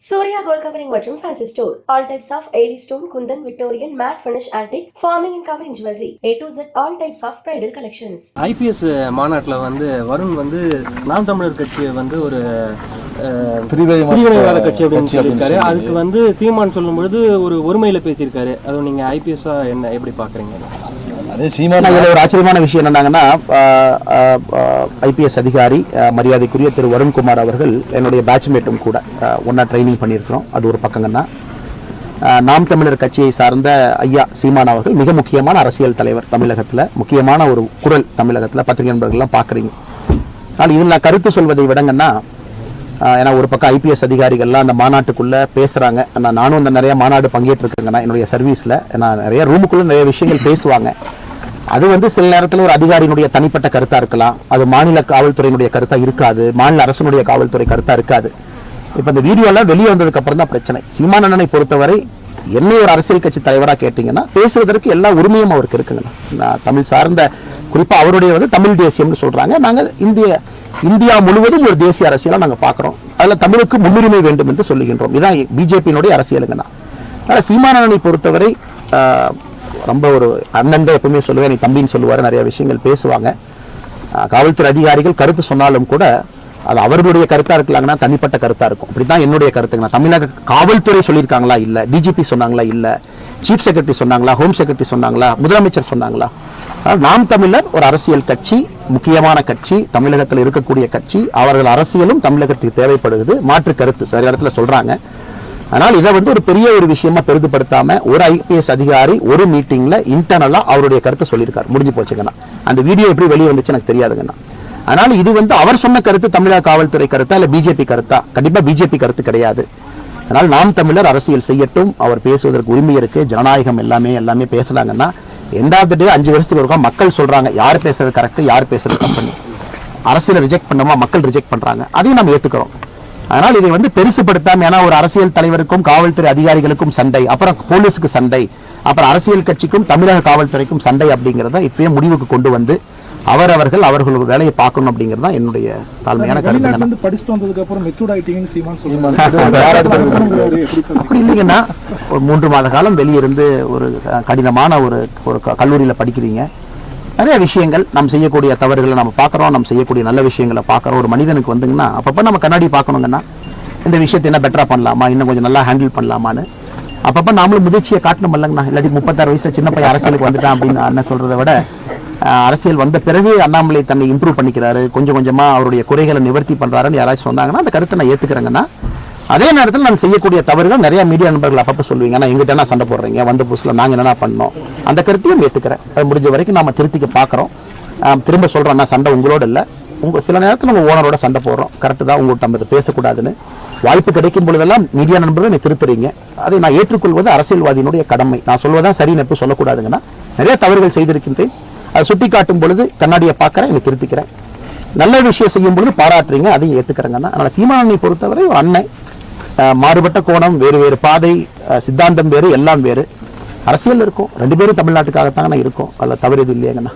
Surya gold covering மற்றும் fancy store all types of AD stone kundan Victorian matte finish antique forming and covering jewellery A to Z all types of bridal collections IPS மாநாட்டில் வந்து வருண் வந்து நாம் தமிழர் கட்சியை வந்து ஒரு பிரிவினைவாத கட்சி அப்படின்னு கட்சி சொல்லியிருக்காரு. சொல்லி. அதுக்கு வந்து சீமான் சொல்லும்பொழுது ஒரு ஒருமையில பேசியிருக்காரு. அதுவும் நீங்க ஐபிஎஸ்ஸா என்ன எப்படி பாக்குறீங்க? அதே சீமான் இதில் ஒரு ஆச்சரியமான விஷயம் என்னன்னாங்கன்னா ஐபிஎஸ் அதிகாரி மரியாதைக்குரிய திரு வருண்குமார் அவர்கள் என்னுடைய பேட்ச்மேட்டும் கூட ஒன்றா ட்ரைனிங் பண்ணியிருக்கிறோம். அது ஒரு பக்கங்கன்னா நாம் தமிழர் கட்சியை சார்ந்த ஐயா சீமான் அவர்கள் மிக முக்கியமான அரசியல் தலைவர் தமிழகத்தில். முக்கியமான ஒரு குரல் தமிழகத்தில் பத்திரிகை நண்பர்கள்லாம் பார்க்குறீங்க. ஆனால் இதில் நான் கருத்து சொல்வதை விடங்கன்னா ஏன்னா ஒரு பக்கம் ஐபிஎஸ் அதிகாரிகள்லாம் அந்த மாநாட்டுக்குள்ளே பேசுகிறாங்க நான் நானும் அந்த நிறைய மாநாடு பங்கேற்றிருக்கேங்கண்ணா என்னுடைய சர்வீஸில் நான் நிறைய ரூமுக்குள்ளே நிறைய விஷயங்கள் பேசுவாங்க. அது வந்து சில நேரத்தில் ஒரு அதிகாரியினுடைய தனிப்பட்ட கருத்தா இருக்கலாம். அது மாநில காவல்துறையினுடைய கருத்தா இருக்காது. மாநில அரசனுடைய காவல்துறை கருத்தா இருக்காது. இப்ப இந்த வீடியோ எல்லாம் வெளியே வந்ததுக்கு அப்புறம் தான் பிரச்சனை. சீமானண்ணனை பொறுத்தவரை என்ன ஒரு அரசியல் கட்சி தலைவரா கேட்டீங்கன்னா பேசுவதற்கு எல்லா உரிமையும் அவருக்கு இருக்குங்கண்ணா. நான் தமிழ் சார்ந்த குறிப்பா அவருடைய வந்து தமிழ் தேசியம்னு சொல்றாங்க. நாங்க இந்திய இந்தியா முழுவதும் ஒரு தேசிய அரசியலாக நாங்க பாக்குறோம். அதுல தமிழுக்கு முன்னுரிமை வேண்டும் என்று சொல்லுகின்றோம். இதான் பிஜேபியினுடைய அரசியலுங்கண்ணா. அதனால சீமானந்தனை பொறுத்தவரை ரொம்ப ஒரு அண்ணன் தான் எப்பவுமே சொல்லுவேன் நீ தம்பின்னு சொல்லுவாரு நிறைய விஷயங்கள் பேசுவாங்க. காவல்துறை அதிகாரிகள் கருத்து சொன்னாலும் கூட அது அவர்களுடைய கருத்தா இருக்கலாங்கன்னா தனிப்பட்ட கருத்தா இருக்கும். அப்படிதான் என்னுடைய கருத்துங்க. தமிழக காவல்துறை சொல்லியிருக்காங்களா இல்ல? டிஜிபி சொன்னாங்களா இல்ல? சீஃப் செக்ரட்டரி சொன்னாங்களா? ஹோம் செக்ரட்டரி சொன்னாங்களா? முதலமைச்சர் சொன்னாங்களா? நாம் தமிழர் ஒரு அரசியல் கட்சி முக்கியமான கட்சி தமிழகத்தில் இருக்கக்கூடிய கட்சி. அவர்கள் அரசியலும் தமிழகத்துக்கு தேவைப்படுகிறது. மாற்று கருத்து சரியான இடத்துல சொல்றாங்க. ஆனால் இதை வந்து ஒரு பெரிய ஒரு விஷயமா பெரிதுபடுத்தாம ஒரு ஐபிஎஸ் அதிகாரி ஒரு மீட்டிங்ல இன்டர்னலா அவருடைய கருத்தை சொல்லியிருக்காரு. முடிஞ்சு போச்சுங்கண்ணா அந்த வீடியோ எப்படி வெளியே வந்துச்சு எனக்கு தெரியாதுங்கண்ணா ஆனால் இது வந்து அவர் சொன்ன கருத்து தமிழக காவல்துறை கருத்தா இல்ல பிஜேபி கருத்தா? கண்டிப்பா பிஜேபி கருத்து கிடையாது. அதனால் நாம் தமிழர் அரசியல் செய்யட்டும். அவர் பேசுவதற்கு உரிமை இருக்கு. ஜனநாயகம் எல்லாமே எல்லாமே பேசலாங்கன்னா எண்டாவது டே அஞ்சு வருஷத்துக்கு ஒருக்கா மக்கள் சொல்றாங்க. யார் பேசுறது கரெக்ட் யார் பேசுறது கம்பெனி அரசியலை ரிஜெக்ட் பண்ணோமா மக்கள் ரிஜெக்ட் பண்றாங்க. அதையும் நம்ம ஏத்துக்கிறோம். அதனால் இதை வந்து பெருசுபடுத்தாம ஏன்னா ஒரு அரசியல் தலைவருக்கும் காவல்துறை அதிகாரிகளுக்கும் சண்டை அப்புறம் போலீஸுக்கு சண்டை அப்புறம் அரசியல் கட்சிக்கும் தமிழக காவல்துறைக்கும் சண்டை அப்படிங்கறத இப்பயே முடிவுக்கு கொண்டு வந்து அவரவர்கள் அவர்கள் ஒரு வேலையை பார்க்கணும் அப்படிங்கிறது தான் என்னுடைய தாழ்மையான கருத்து. படிச்சுட்டு வந்ததுக்கு அப்புறம் மெச்சூர்ட் ஆயிட்டீங்கன்னு சீமான் சொல்றீங்க? அப்படி இல்லைங்கன்னா ஒரு மூன்று மாத காலம் வெளியிருந்து ஒரு கடினமான ஒரு ஒரு கல்லூரியில படிக்கிறீங்க. நிறைய விஷயங்கள் நாம் செய்யக்கூடிய தவறுகளை நம்ம பார்க்குறோம் நம்ம செய்யக்கூடிய நல்ல விஷயங்களை பார்க்குறோம். ஒரு மனிதனுக்கு வந்துங்கன்னா அப்பப்போ நம்ம கண்ணாடி பார்க்கணுங்கன்னா இந்த விஷயத்தை என்ன பெட்டரா பண்ணலாமா? இன்னும் கொஞ்சம் நல்லா ஹேண்டில் பண்ணலாமான்னு? அப்பப்போ நாமளும் முதிர்ச்சியை காட்டணும் இல்லைங்கண்ணா இல்லாட்டி முப்பத்தாறு வயசில் சின்ன பையன் அரசியலுக்கு வந்துட்டான் அப்படின்னு அண்ணன் சொல்கிறத விட அரசியல் வந்த பிறகு அண்ணாமலை தன்னை இம்ப்ரூவ் பண்ணிக்கிறாரு. கொஞ்சம் கொஞ்சமாக அவருடைய குறைகளை நிவர்த்தி பண்ணுறாருன்னு யாராச்சும் சொன்னாங்கன்னா அந்த கருத்தை நான் ஏற்றுக்கிறேங்கன்னா அதே நேரத்தில் நான் செய்யக்கூடிய தவறுகள் நிறைய மீடியா நண்பர்கள் அப்பப்போ சொல்லுவீங்க. ஆனால் எங்கிட்ட என்ன சண்டை போடுறீங்க? வந்த புதுசில் நாங்கள் என்னென்ன பண்ணோம்? அந்த கருத்தையும் ஏற்றுக்கிறேன் அது முடிஞ்ச வரைக்கும் நம்ம திருத்திக்க பார்க்குறோம் திரும்ப சொல்கிறோம் நான் சண்டை உங்களோட இல்லை. உங்கள் சில நேரத்தில் நம்ம ஓனரோட சண்டை போடுறோம். கரெக்டு தான். உங்கள்கிட்ட நம்ம இதை பேசக்கூடாதுன்னு. வாய்ப்பு கிடைக்கும் பொழுதெல்லாம் மீடியா நண்பர்கள் என்னை திருத்துறீங்க. அதை நான் ஏற்றுக்கொள்வது அரசியல்வாதியினுடைய கடமை. நான் சொல்வதான் சரி எப்போ சொல்லக்கூடாதுங்கன்னா நிறைய தவறுகள் செய்திருக்கின்றேன். அதை சுட்டி காட்டும் பொழுது கண்ணாடியை பார்க்குறேன் என்னை திருத்திக்கிறேன். நல்ல விஷயம் செய்யும் பொழுது பாராட்டுறீங்க அதையும் ஏற்றுக்கிறேங்கன்னா அதனால் சீமானனை பொறுத்தவரை ஒரு அண்ணன். மாறுபட்ட கோணம் வேறு வேறு பாதை சித்தாந்தம் வேறு எல்லாம் வேறு. அரசியல் இருக்கும். ரெண்டு பேரும் தமிழ்நாட்டுக்காகத்தாங்கண்ணா இருக்கும். அதில் தவறு இது இல்லையாங்கண்ணா?